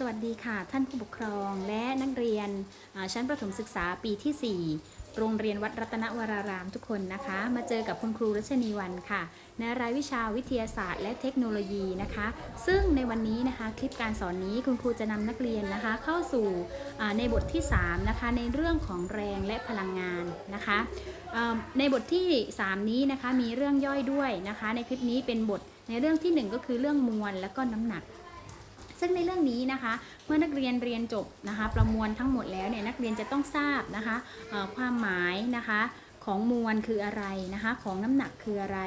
สวัสดีค่ะ ท่านผู้ปกครองและนักเรียนชั้นประถมศึกษาปีที่ 4 โรงเรียนวัดรัตนวรารามทุกคนนะคะ มาเจอกับคุณครูรัชนีวันค่ะ ในรายวิชาวิทยาศาสตร์ และเทคโนโลยีนะคะ ซึ่งในวันนี้นะคะคลิปการสอนนี้คุณครูจะนำนักเรียนนะคะ เข้าสู่ในบทที่3นะคะในเรื่องของแรงและพลังงานนะคะในบทที่ 3 นี้นะคะมีเรื่องย่อยด้วยนะคะ ในคลิปนี้เป็นบทในเรื่องทีหนึ่1 ก็คือเรื่องมวลและก็น้ำหนัก ซึ่งในเรื่องนี้นะคะ เมื่อนักเรียนเรียนจบนะคะ ประมวลทั้งหมดแล้วเนี่ยนักเรียนจะต้องทราบนะคะความหมายนะคะของมวลคืออะไรนะคะ ของน้ำหนักคืออะไร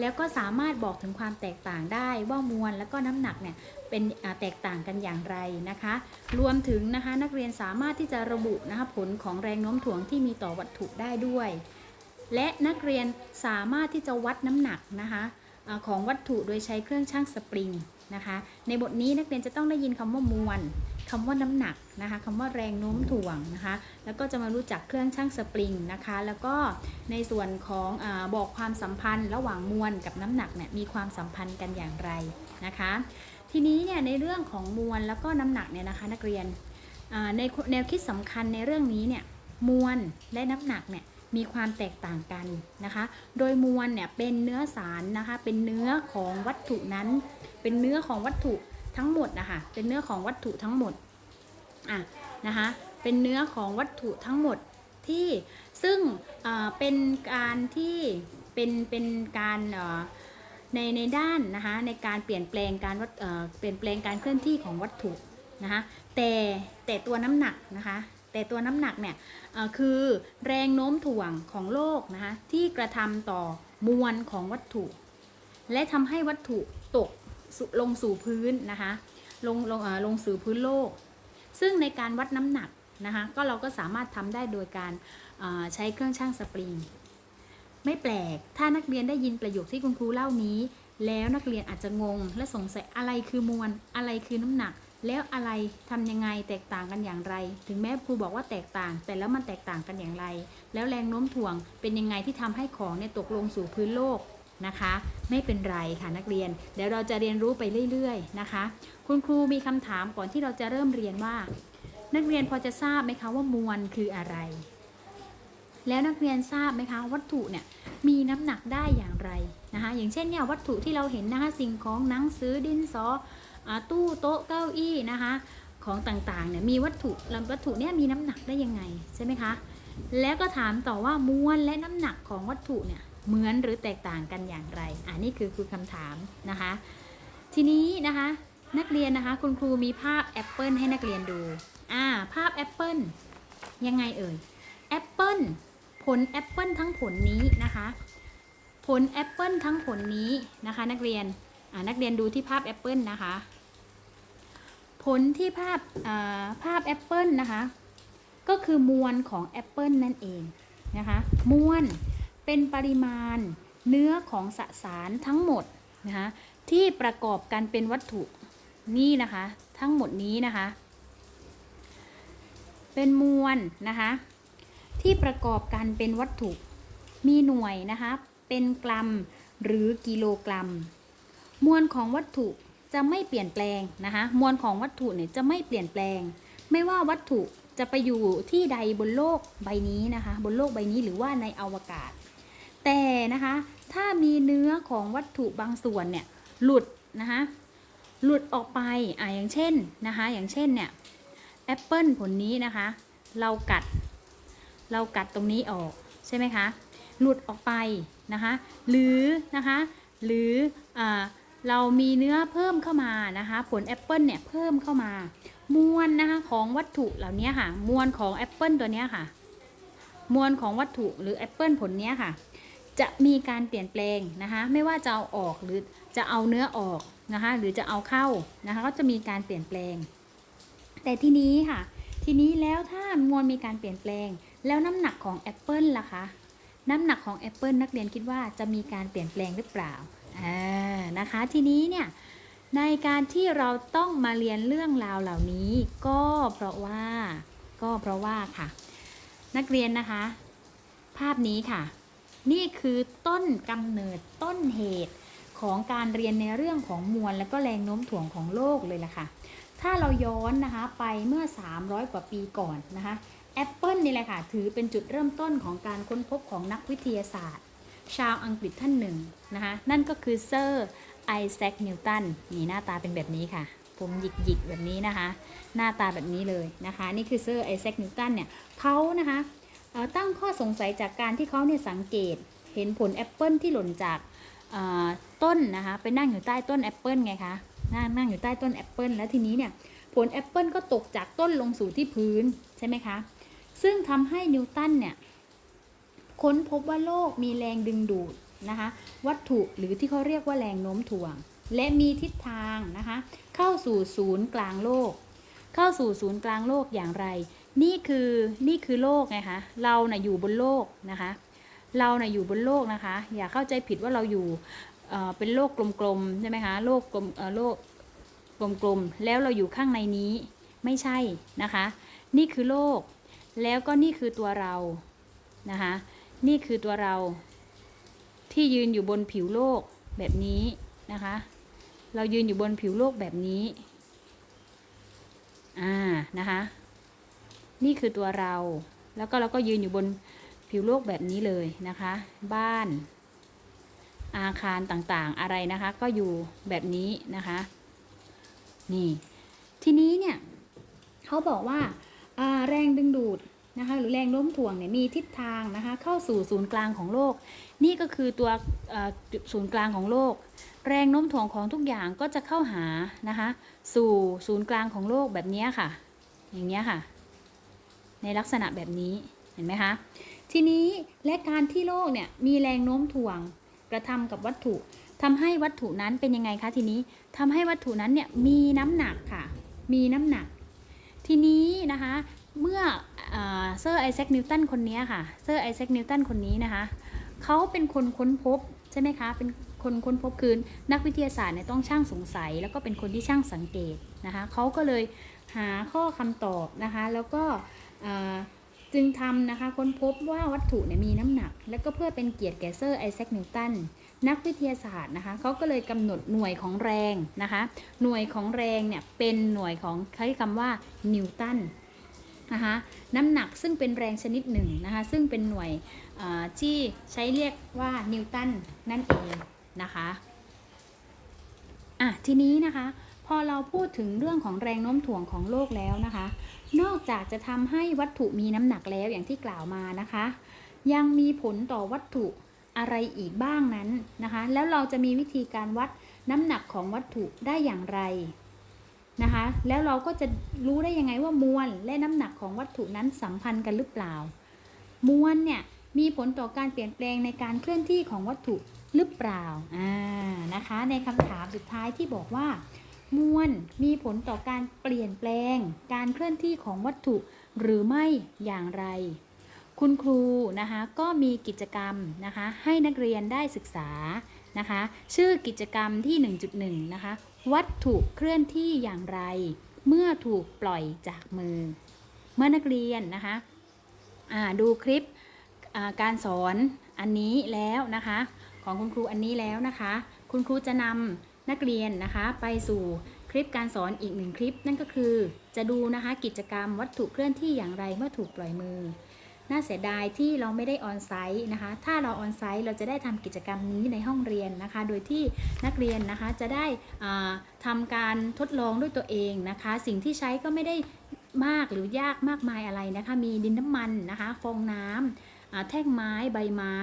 แล้วก็สามารถบอกถึงความแตกต่างได้ว่ามวลแล้วก็น้ำหนักเนี่ยเป็นแตกต่างกันอย่างไรนะคะ รวมถึงนะคะนักเรียนสามารถที่จะระบุนะคะผลของแรงโน้มถ่วงที่มีต่อวัตถุได้ด้วย และนักเรียนสามารถที่จะวัดน้ำหนักนะคะของวัตถุโดยใช้เครื่องชั่งสปริง นะคะ ในบทนี้นักเรียนจะต้องได้ยินคำว่ามวลคำว่าน้ำหนักนะคะคำว่าแรงโน้มถ่วงนะคะ แล้วก็จะมารู้จักเครื่องชั่งสปริงนะคะ แล้วก็ในส่วนของอบอกความสัมพันธ์ ระหว่างมวลกับน้ำหนักเนี่ยมีความสัมพันธ์กันอย่างไรนะคะ ทีนี้เนี่ยในเรื่องของมวลแล้วก็น้ำหนักเนี่ยนะคะนักเรียนในแนวคิดสำคัญในเรื่องนี้เนี่ยมวลและน้ำหนักเนี่ย มีความแตกต่างกันนะคะ โดยมวลเนี่ยเป็นเนื้อสารนะคะ เป็นเนื้อของวัตถุนั้น เป็นเนื้อของวัตถุทั้งหมดนะคะเป็นเนื้อของวัตถุทั้งหมดอะนะคะเป็นเนื้อของวัตถุทั้งหมดที่ซึ่งเป็นการที่เป็นเป็นการในในด้านนะคะในการเปลี่ยนแปลงการวัตเอ่อเปลี่ยนแปลงการเคลื่อนที่ของวัตถุนะคะแต่แต่ตัวน้ำหนักนะคะ แต่ตัวน้ำหนักเนี่ยคือแรงโน้มถ่วงของโลกนะคะที่กระทำต่อมวลของวัตถุ และทำให้วัตถุตกลงสู่พื้นนะคะลงลงลงสู่พื้นโลก ซึ่งในการวัดน้ำหนักนะคะก็เราก็สามารถทำได้โดยการใช้เครื่องชั่งสปริง ไม่แปลกถ้านักเรียนได้ยินประโยคที่คุณครูเล่านี้ แล้วนักเรียนอาจจะงงและสงสัยอะไรคือมวลอะไรคือน้ำหนัก แล้วอะไรทำยังไงแตกต่างกันอย่างไร ถึงแม้ครูบอกว่าแตกต่าง แต่แล้วมันแตกต่างกันอย่างไร แล้วแรงโน้มถ่วงเป็นยังไงที่ทำให้ของเนี่ยตกลงสู่พื้นโลกนะคะ ไม่เป็นไรค่ะนักเรียน เดี๋ยวเราจะเรียนรู้ไปเรื่อยๆนะคะ คุณครูมีคำถามก่อนที่เราจะเริ่มเรียนว่า นักเรียนพอจะทราบไหมคะว่ามวลคืออะไร แล้วนักเรียนทราบไหมคะ วัตถุเนี่ยมีน้ำหนักได้อย่างไรนะคะ อย่างเช่นเนี่ยวัตถุที่เราเห็นนะคะสิ่งของหนังสือดินสอ ตู้โต๊ะเก้าอี้นะคะของต่างๆเนี่ยมีวัตถุล้ววัตถุเนี่ยมีน้ำหนักได้ยังไงใช่ไหมคะแล้วก็ถามต่อว่ามวลและน้ำหนักของวัตถุเนี่ยเหมือนหรือแตกต่างกันอย่างไรอันนี้คือคือคำถามนะคะ ทีนี้นะคะนักเรียนนะคะคุณครูมีภาพแอปเปิลให้นักเรียนดูอ่าภาพแอปเปิลยังไงเอ่ยแอปเปิลผลแอปเปิลทั้งผลนี้นะคะผลแอปเปิลทั้งผลนี้นะคะ นักเรียนอ่านักเรียนดูที่ภาพแอปเปิลนะคะ ผลที่ภาพาภาพแอปเปิลนะคะ ก็คือมวลของแอปเปิลนั่นเองนะคะมวลเป็นปริมาณเนื้อของสสารทั้งหมดนะคะที่ประกอบกันเป็นวัตถุนี่นะคะ ทั้งหมดนี้นะคะ เป็นมวลนะคะ ที่ประกอบกันเป็นวัตถุมีหน่วยนะคะ เป็นกรัมหรือกิโลกรัม มวลของวัตถุ จะไม่เปลี่ยนแปลงนะคะ มวลของวัตถุเนี่ยจะไม่เปลี่ยนแปลง ไม่ว่าวัตถุจะไปอยู่ที่ใดบนโลกใบนี้นะคะ บนโลกใบนี้หรือว่าในอวกาศ แต่นะคะ ถ้ามีเนื้อของวัตถุบางส่วนเนี่ยหลุดนะคะหลุดออกไปอ่าอย่างเช่นนะคะ อย่างเช่นเนี่ยแอปเปิลผลนี้นะคะ เรากัด เรากัดตรงนี้ออกใช่ไหมคะ หลุดออกไปนะคะ หรือนะคะ หรืออ่า เรามีเนื้อเพิ่มเข้ามานะคะ ผลแอปเปิลเนี่ยเพิ่มเข้ามามวลนะคะของวัตถุเหล่านี้ค่ะ มวลของแอปเปิลตัวนี้ค่ะ มวลของวัตถุหรือแอปเปิลผลนี้ค่ะ จะมีการเปลี่ยนแปลงนะคะ ไม่ว่าจะเอาออกหรือจะเอาเนื้อออกนะคะ หรือจะเอาเข้านะคะ ก็จะมีการเปลี่ยนแปลง แต่ทีนี้ค่ะ ทีนี้แล้วถ้ามวลมีการเปลี่ยนแปลง แล้วน้ำหนักของแอปเปิลล่ะคะ น้ำหนักของแอปเปิลนักเรียนคิดว่าจะมีการเปลี่ยนแปลงหรือเปล่า อ่านะคะทีนี้เนี่ยในการที่เราต้องมาเรียนเรื่องราวเหล่านี้ ก็เพราะว่า ก็เพราะว่าค่ะ นักเรียนนะคะ ภาพนี้ค่ะ นี่คือต้นกำเนิดต้นเหตุของการเรียนในเรื่องของมวลและก็แรงโน้มถ่วงของโลกเลยล่ะค่ะ ถ้าเราย้อนนะคะไปเมื่อ 300 กว่าปีก่อนนะคะแอปเปิลนี่แหละค่ะ ถือเป็นจุดเริ่มต้นของการค้นพบของนักวิทยาศาสตร์ ชาวอังกฤษท่านหนึ่งนะคะนั่นก็คือเซอร์ไอแซคนิวตันนี่หน้าตาเป็นแบบนี้ค่ะ ผมหยิกหยิกแบบนี้นะคะ หน้าตาแบบนี้เลยนะคะ นี่คือเซอร์ไอแซคนิวตันเนี่ยเขานะคะตั้งข้อสงสัยจากการที่เขาเนี่ยสังเกตเห็นผลแอปเปิลที่หล่นจากต้นนะคะไปนั่งอยู่ใต้ต้นแอปเปิลไงคะนั่งนั่งอยู่ใต้ต้นแอปเปิลแล้วทีนี้เนี่ยผลแอปเปิลก็ตกจากต้นลงสู่ที่พื้นใช่ไหมคะ ซึ่งทำให้นิวตันเนี่ย ค้นพบว่าโลกมีแรงดึงดูดนะคะวัตถุหรือที่เขาเรียกว่าแรงโน้มถ่วง และมีทิศทางนะคะเข้าสู่ศูนย์กลางโลก เข้าสู่ศูนย์กลางโลกอย่างไร นี่คือนี่คือโลกไงคะเราน่ะอยู่บนโลกนะคะเราน่ะอยู่บนโลกนะคะ อย่าเข้าใจผิดว่าเราอยู่เเป็นโลกกลมๆใช่ไหมคะโลกกลมโลกกลมๆแล้วเราอยู่ข้างในนี้ไม่ใช่นะคะ นี่คือโลก แล้วก็นี่คือตัวเรานะคะ นี่คือตัวเราที่ยืนอยู่บนผิวโลกแบบนี้นะคะ เรายืนอยู่บนผิวโลกแบบนี้ อ่า นะคะ นี่คือตัวเรา แล้วก็เราก็ยืนอยู่บนผิวโลกแบบนี้เลยนะคะ บ้าน อาคารต่างๆ อะไรนะคะ ก็อยู่แบบนี้นะคะ นี่ ทีนี้เนี่ย เขาบอกว่าแรงดึงดูด นะคะหรือแรงโน้มถ่วงเนี่ยมีทิศทางนะคะเข้าสู่ศูนย์กลางของโลก นี่ก็คือตัวศูนย์กลางของโลก แรงโน้มถ่วงของทุกอย่างก็จะเข้าหานะคะสู่ศูนย์กลางของโลกแบบนี้ค่ะ อย่างเนี้ยค่ะ ในลักษณะแบบนี้เห็นไหมคะทีนี้และการที่โลกเนี่ยมีแรงโน้มถ่วงกระทำกับวัตถุทำให้วัตถุนั้นเป็นยังไงคะทีนี้ทำให้วัตถุนั้นเนี่ยมีน้ำหนักค่ะ มีน้ำหนัก ทีนี้นะคะเมื่อ เซอร์ไอแซคนิวตันคนนี้ค่ะ เซอร์ไอแซคนิวตันคนนี้นะคะ เขาเป็นคนค้นพบใช่ไหมคะ เป็นคนค้นพบคือนักวิทยาศาสตร์เนี่ยต้องช่างสงสัย แล้วก็เป็นคนที่ช่างสังเกตนะคะ เขาก็เลยหาข้อคำตอบนะคะ แล้วก็จึงทำนะคะค้นพบว่าวัตถุเนี่ยมีน้ำหนัก และก็เพื่อเป็นเกียรติแก่เซอร์ไอแซคนิวตันนักวิทยาศาสตร์นะคะเขาก็เลยกำหนดหน่วยของแรงนะคะ หน่วยของแรงเนี่ยเป็นหน่วยของใช้คำว่านิวตัน นะคะน้ำหนักซึ่งเป็นแรงชนิดหนึ่งนะคะซึ่งเป็นหน่วยที่ใช้เรียกว่านิวตันนั่นเองนะคะอะทีนี้นะคะพอเราพูดถึงเรื่องของแรงโน้มถ่วงของโลกแล้วนะคะ นอกจากจะทำให้วัตถุมีน้ำหนักแล้วอย่างที่กล่าวมานะคะ ยังมีผลต่อวัตถุอะไรอีกบ้างนั้นนะคะ แล้วเราจะมีวิธีการวัดน้ำหนักของวัตถุได้อย่างไร นะคะ แล้วเราก็จะรู้ได้ยังไงว่ามวลและน้ำหนักของวัตถุนั้นสัมพันธ์กันหรือเปล่า มวลเนี่ยมีผลต่อการเปลี่ยนแปลงในการเคลื่อนที่ของวัตถุหรือเปล่า อ่า นะคะ ในคำถามสุดท้ายที่บอกว่า มวลมีผลต่อการเปลี่ยนแปลง การเคลื่อนที่ของวัตถุหรือไม่อย่างไร คุณครูนะคะก็มีกิจกรรมนะคะให้นักเรียนได้ศึกษานะคะชื่อกิจกรรมที่ 1.1 นะคะ วัตถุเคลื่อนที่อย่างไร เมื่อถูกปล่อยจากมือ เมื่อนักเรียนนะคะดูคลิปการสอนอันนี้แล้วนะคะ ของคุณครูอันนี้แล้วนะคะ คุณครูจะนำนักเรียนนะคะ ไปสู่คลิปการสอนอีกหนึ่งคลิป นั่นก็คือจะดูนะคะกิจกรรมวัตถุเคลื่อนที่อย่างไรเมื่อถูกปล่อยมือ น่าเสียดายที่เราไม่ได้ออนไซต์นะคะ ถ้าเราออนไซต์เราจะได้ทำกิจกรรมนี้ในห้องเรียนนะคะ โดยที่นักเรียนนะคะจะได้อ่าทำการทดลองด้วยตัวเองนะคะ สิ่งที่ใช้ก็ไม่ได้มากหรือยากมากมายอะไรนะคะ มีดินน้ำมันนะคะฟองน้ำอ่าแท่งไม้ใบไม้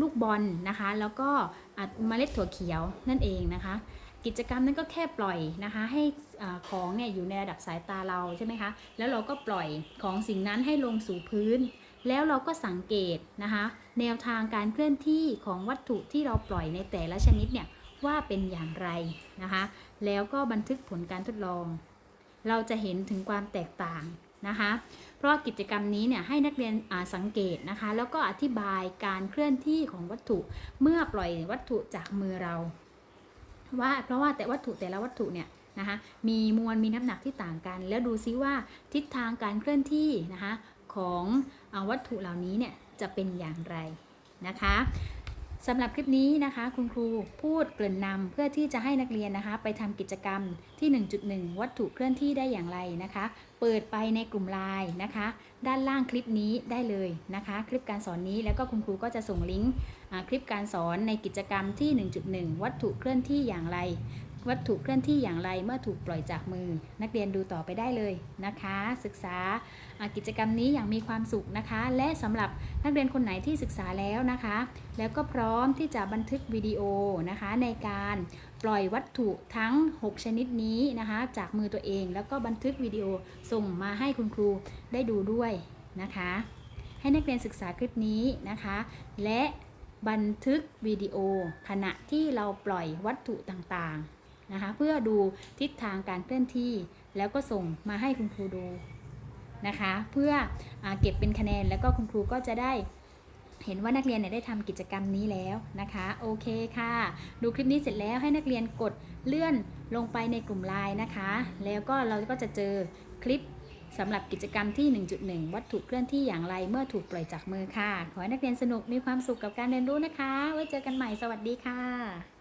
ลูกบอลนะคะ แล้วก็เมล็ดถั่วเขียวนั่นเองนะคะ กิจกรรมนั้นก็แค่ปล่อยนะคะ ให้ของเนี่ยอยู่ในระดับสายตาเราใช่ไหมคะ แล้วเราก็ปล่อยของสิ่งนั้นให้ลงสู่พื้น แล้วเราก็สังเกตนะคะแนวทางการเคลื่อนที่ของวัตถุที่เราปล่อยในแต่ละชนิดเนี่ยว่าเป็นอย่างไรนะคะแล้วก็บันทึกผลการทดลอง เราจะเห็นถึงความแตกต่างนะคะเพราะกิจกรรมนี้เนี่ยให้นักเรียนสังเกตนะคะแล้วก็อธิบายการเคลื่อนที่ของวัตถุเมื่อปล่อยวัตถุจากมือเราว่าเพราะว่าแต่วัตถุแต่ละวัตถุเนี่ยนะคะมีมวลมีน้ำหนักที่ต่างกัน แล้วดูซิว่าทิศทางการเคลื่อนที่นะคะ ของอวัตถุเหล่านี้เนี่ยจะเป็นอย่างไรนะคะสำหรับคลิปนี้นะคะ คุณครูพูดเกริ่นนำเพื่อที่จะให้นักเรียนนะคะ ไปทำกิจกรรมที่ 1.1 วัตถุเคลื่อนที่ได้อย่างไรนะคะ เปิดไปในกลุ่มไลน์นะคะ ด้านล่างคลิปนี้ได้เลยนะคะ คลิปการสอนนี้แล้วก็คุณครูก็จะส่งลิงก์คลิปการสอนในกิจกรรมที่ 1.1 วัตถุเคลื่อนที่อย่างไร วัตถุเคลื่อนที่อย่างไรเมื่อถูกปล่อยจากมือ นักเรียนดูต่อไปได้เลยนะคะ ศึกษากิจกรรมนี้อย่างมีความสุขนะคะ และสำหรับนักเรียนคนไหนที่ศึกษาแล้วนะคะ แล้วก็พร้อมที่จะบันทึกวิดีโอนะคะ ในการปล่อยวัตถุทั้ง 6 ชนิดนี้นะคะ จากมือตัวเอง แล้วก็บันทึกวิดีโอส่งมาให้คุณครูได้ดูด้วยนะคะ ให้นักเรียนศึกษาคลิปนี้นะคะ และบันทึกวิดีโอขณะที่เราปล่อยวัตถุต่างๆ นะคะเพื่อดูทิศทางการเคลื่อนที่ แล้วก็ส่งมาให้คุณครูดูนะคะ เพื่ออเก็บเป็นคะแนนแล้วก็คุณครูก็จะได้เห็นว่านักเรียนเนี่ยได้ทำกิจกรรมนี้แล้วนะคะโอเคค่ะ ดูคลิปนี้เสร็จแล้วให้นักเรียนกดเลื่อนลงไปในกลุ่มไลน์นะคะ แล้วก็เราก็จะเจอคลิปสำหรับกิจกรรมที่ 1.1 วัตถุเคลื่อนที่อย่างไรเมื่อถูกปล่อยจากมือค่ะ ขอให้นักเรียนสนุกมีความสุขกับการเรียนรู้นะคะ ไว้เจอกันใหม่สวัสดีค่ะ